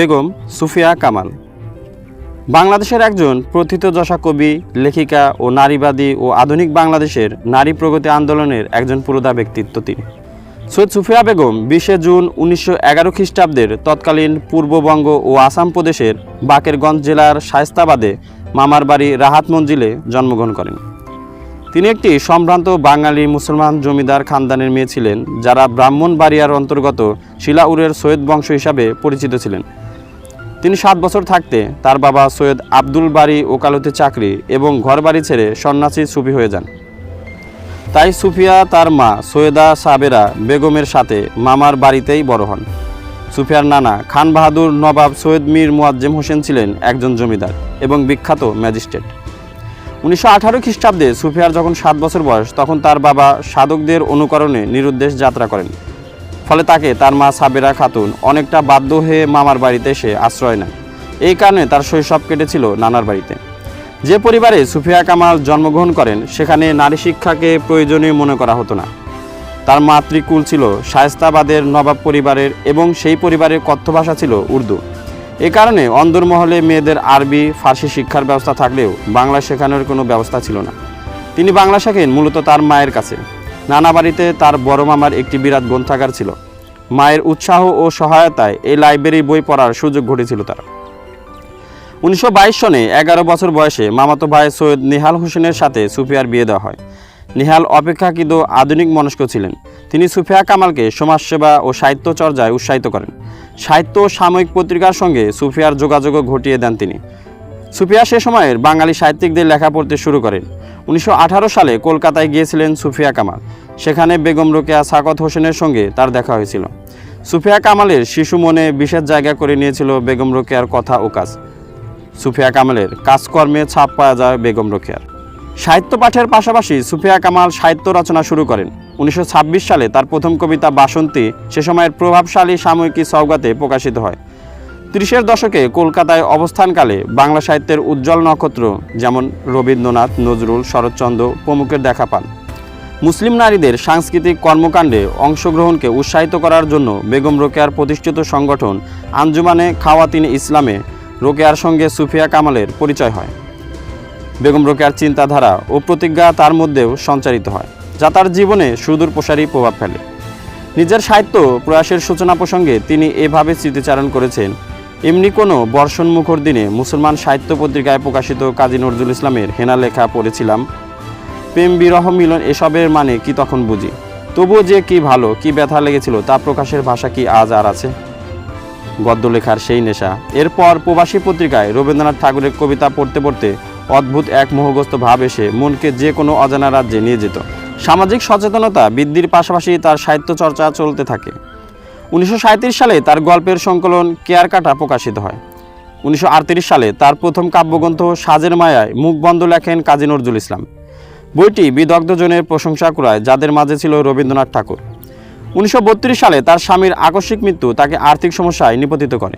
বেগম সুফিয়া কামাল। বাংলাদেশের একজন প্রথিতযশা কবি, লেখিকা ও নারীবাদী ও আধুনিক বাংলাদেশের নারী প্রগতি আন্দোলনের একজন পুরোধা ব্যক্তিত্ব তিনি। সৈয়দ সুফিয়া বেগম বিশে জুন উনিশশো এগারো খ্রিস্টাব্দের তৎকালীন পূর্ববঙ্গ ও আসাম প্রদেশের বাকেরগঞ্জ জেলার শায়স্তাবাদে মামার বাড়ি রাহাত মঞ্জিলে জন্মগ্রহণ করেন। তিনি একটি সম্ভ্রান্ত বাঙালি মুসলমান জমিদার খানদানের মেয়ে ছিলেন, যারা ব্রাহ্মণ বাড়িয়ার অন্তর্গত শিলাউরের সৈয়দ বংশ হিসাবে পরিচিত ছিলেন। তিনি সাত বছর থাকতে তার বাবা সৈয়দ আব্দুল বাড়ি ওকালতি চাকরি এবং ঘরবাড়ি ছেড়ে সন্ন্যাসী সুফি হয়ে যান। তাই সুফিয়া তার মা সৈয়দা সাবেরা বেগমের সাথে মামার বাড়িতেই বড় হন। সুফিয়ার নানা খান বাহাদুর নবাব সৈয়দ মীর মুয়াজ্জেম হোসেন ছিলেন একজন জমিদার এবং বিখ্যাত ম্যাজিস্ট্রেট। উনিশশো আঠারো খ্রিস্টাব্দে সুফিয়ার যখন সাত বছর বয়স, তখন তার বাবা সাধকদের অনুকরণে নিরুদ্দেশ যাত্রা করেন। ফলে তাকে তার মা সাবেরা খাতুন অনেকটা বাধ্য হয়ে মামার বাড়িতে এসে আশ্রয় নেয় এই কারণে তার শৈশব কেটেছিল নানার বাড়িতে। যে পরিবারে সুফিয়া কামাল জন্মগ্রহণ করেন, সেখানে নারী শিক্ষাকে প্রয়োজনীয় মনে করা হতো না। তার মাতৃকুল ছিল শায়স্তাবাদের নবাব পরিবারের এবং সেই পরিবারের কথ্য ভাষা ছিল উর্দু। এ কারণে অন্দরমহলে মেয়েদের আরবি, ফার্সি শিক্ষার ব্যবস্থা থাকলেও বাংলা শেখানোর কোনো ব্যবস্থা ছিল না। তিনি বাংলা শেখেন, মূলত তার মায়ের কাছে। নানা বাড়িতে তার বড় মামার একটি বিরাট গ্রন্থাগার ছিল। মায়ের উৎসাহ ও সহায়তায় এই লাইব্রেরি বই পড়ার সুযোগ ঘটেছিল তার। উনিশশো বাইশ সনে এগারো বছর বয়সে মামাতো ভাই সৈয়দ নিহাল হোসেনের সাথে সুফিয়ার বিয়ে দেওয়া হয়। নিহাল অপেক্ষাকৃত আধুনিক মনস্ক ছিলেন। তিনি সুফিয়া কামালকে সমাজসেবা ও সাহিত্য চর্যায় উৎসাহিত করেন। সাহিত্য ও সাময়িক পত্রিকার সঙ্গে সুফিয়ার যোগাযোগও ঘটিয়ে দেন তিনি। সুফিয়া সে সময়ের বাঙালি সাহিত্যিকদের লেখা পড়তে শুরু করেন। উনিশশো আঠারো সালে কলকাতায় গিয়েছিলেন সুফিয়া কামাল। সেখানে বেগম রোকেয়া সাকত হোসেনের সঙ্গে তার দেখা হয়েছিল। সুফিয়া কামালের শিশু মনে বিশেষ জায়গা করে নিয়েছিল বেগম রোকেয়ার কথা ও কাজ। সুফিয়া কামালের কাজকর্মে ছাপ পাওয়া যায় বেগম রোকেয়ার। সাহিত্য পাঠের পাশাপাশি সুফিয়া কামাল সাহিত্য রচনা শুরু করেন। উনিশশো ছাব্বিশ সালে তার প্রথম কবিতা বাসন্তী সে সময়ের প্রভাবশালী সাময়িকী সওগাতে প্রকাশিত হয়। ত্রিশের দশকে কলকাতায় অবস্থানকালে বাংলা সাহিত্যের উজ্জ্বল নক্ষত্র, যেমন রবীন্দ্রনাথ, নজরুল, শরৎচন্দ্র প্রমুখের দেখা পান। মুসলিম নারীদের সাংস্কৃতিক কর্মকাণ্ডে অংশগ্রহণকে উৎসাহিত করার জন্য বেগম রোকেয়ার প্রতিষ্ঠিত সংগঠন আঞ্জুমানে খাওয়াতিন ইসলামে রোকেয়ার সঙ্গে সুফিয়া কামালের পরিচয় হয়। বেগম রোকেয়ার চিন্তাধারা ও প্রতিজ্ঞা তার মধ্যেও সঞ্চারিত হয়, যা তার জীবনে সুদূর প্রসারী প্রভাব ফেলে। নিজের সাহিত্য প্রয়াসের সূচনা প্রসঙ্গে তিনি এভাবে স্মৃতিচারণ করেছেন এমনি কোনো বর্ষণমুখর দিনে মুসলমান সাহিত্য পত্রিকায় প্রকাশিত কাজী নজরুল ইসলামের হেনা লেখা পড়েছিলাম। প্রেম বিরহ মিলন এসবের মানে কি তখন বুঝি? তবুও যে কি ভালো, কি ব্যথা লেগেছিল তা প্রকাশের ভাষা কি আজ আর আছে? গদ্য লেখার সেই নেশা। এরপর প্রবাসী পত্রিকায় রবীন্দ্রনাথ ঠাকুরের কবিতা পড়তে পড়তে অদ্ভুত এক মোহগ্রস্ত ভাব এসে মনকে যে কোনো অজানা রাজ্যে নিয়ে যেত। সামাজিক সচেতনতা বৃদ্ধির পাশাপাশি তার সাহিত্য চর্চা চলতে থাকে। উনিশশো সাঁইত্রিশ সালে তার গল্পের সংকলন কেয়ার কাটা প্রকাশিত হয়। উনিশশো আটত্রিশ সালে তার প্রথম কাব্যগ্রন্থ সাজের মায়ায় মুখবন্ধ লেখেন কাজী নজরুল ইসলাম। বইটি বিদগ্ধজনের প্রশংসা করায় যাদের মাঝে ছিল রবীন্দ্রনাথ ঠাকুর। উনিশশো বত্রিশ সালে তার স্বামীর আকস্মিক মৃত্যু তাকে আর্থিক সমস্যায় নিপতিত করে।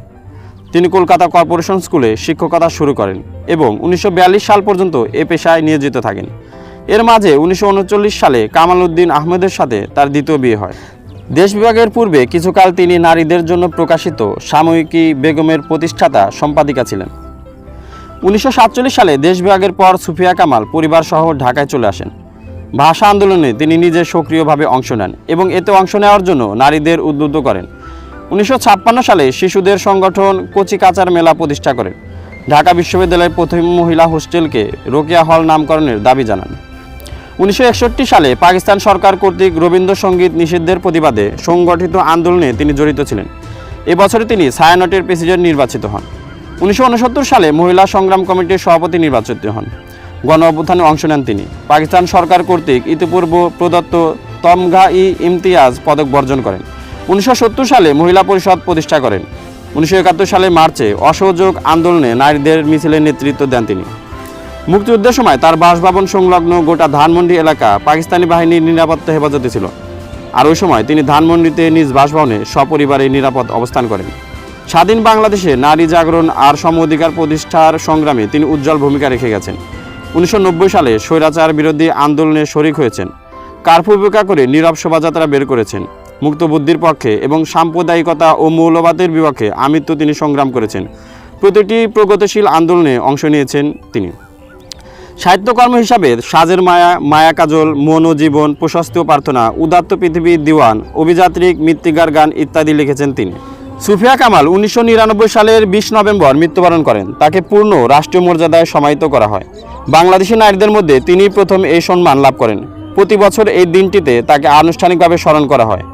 তিনি কলকাতা কর্পোরেশন স্কুলে শিক্ষকতা শুরু করেন এবং উনিশশো বিয়াল্লিশ সাল পর্যন্ত এ পেশায় নিয়োজিত থাকেন। এর মাঝে উনিশশো উনচল্লিশ সালে কামাল উদ্দিন আহমেদের সাথে তার দ্বিতীয় বিয়ে হয়। দেশ বিভাগের পূর্বে কিছুকাল তিনি নারীদের জন্য প্রকাশিত সাময়িকী বেগমের প্রতিষ্ঠাতা সম্পাদিকা ছিলেন। উনিশশো সাতচল্লিশ সালে দেশ বিভাগের পর সুফিয়া কামাল পরিবার সহ ঢাকায় চলে আসেন। ভাষা আন্দোলনে তিনি নিজে সক্রিয়ভাবে অংশ নেন এবং এতে অংশ নেওয়ার জন্য নারীদের উদ্বুদ্ধ করেন। উনিশশো ছাপ্পান্ন সালে শিশুদের সংগঠন কচি কাচার মেলা প্রতিষ্ঠা করেন। ঢাকা বিশ্ববিদ্যালয়ের প্রথম মহিলা হোস্টেলকে রোকেয়া হল নামকরণের দাবি জানান। উনিশশো একষট্টি সালে পাকিস্তান সরকার কর্তৃক রবীন্দ্রসঙ্গীত নিষিদ্ধের প্রতিবাদে সংগঠিত আন্দোলনে তিনি জড়িত ছিলেন। এবছরে তিনি ছায়ানটের প্রেসিডেন্ট নির্বাচিত হন। উনিশশো উনসত্তর সালে মহিলা সংগ্রাম কমিটির সভাপতি নির্বাচিত হন। গণ অভ্যুত্থানে অংশ নেন তিনি। পাকিস্তান সরকার কর্তৃক ইতিপূর্ব প্রদত্ত তমঘা ই ইমতিয়াজ পদক বর্জন করেন। উনিশশো সত্তর সালে মহিলা পরিষদ প্রতিষ্ঠা করেন। উনিশশো একাত্তর সালে মার্চে অসহযোগ আন্দোলনে নারীদের মিছিলের নেতৃত্ব দেন তিনি। মুক্তিযুদ্ধের সময় তার বাসভবন সংলগ্ন গোটা ধানমন্ডি এলাকা পাকিস্তানি বাহিনীর নিরাপত্তা হেফাজতে ছিল। আর ওই সময় তিনি ধানমন্ডিতে নিজ বাসভবনে সপরিবারে নিরাপদ অবস্থান করেন। স্বাধীন বাংলাদেশে নারী জাগরণ আর সম অধিকার প্রতিষ্ঠার সংগ্রামে তিনি উজ্জ্বল ভূমিকা রেখে গেছেন। উনিশশো নব্বই সালে স্বৈরাচার বিরোধী আন্দোলনে শরিক হয়েছেন। কার্ফু উপেক্ষা করে নীরব শোভাযাত্রা বের করেছেন। মুক্তবুদ্ধির পক্ষে এবং সাম্প্রদায়িকতা ও মৌলবাদের বিপক্ষে আমৃত্যু তিনি সংগ্রাম করেছেন। প্রতিটি প্রগতিশীল আন্দোলনে অংশ নিয়েছেন তিনি। সাহিত্যকর্ম হিসাবে সাজের মায়া মায়া কাজল মন ও জীবন প্রশস্তি ও প্রার্থনা, উদাত্ত পৃথিবীর দিওয়ান, অভিযাত্রিক, মৃত্তিকার গান ইত্যাদি লিখেছেন তিনি। সুফিয়া কামাল উনিশশো নিরানব্বই সালের বিশ নভেম্বর মৃত্যুবরণ করেন। তাকে পূর্ণ রাষ্ট্রীয় মর্যাদায় সমাহিত করা হয়। বাংলাদেশি নারীদের মধ্যে তিনি প্রথম এই সম্মান লাভ করেন। প্রতি বছর এই দিনটিতে তাকে আনুষ্ঠানিকভাবে স্মরণ করা হয়।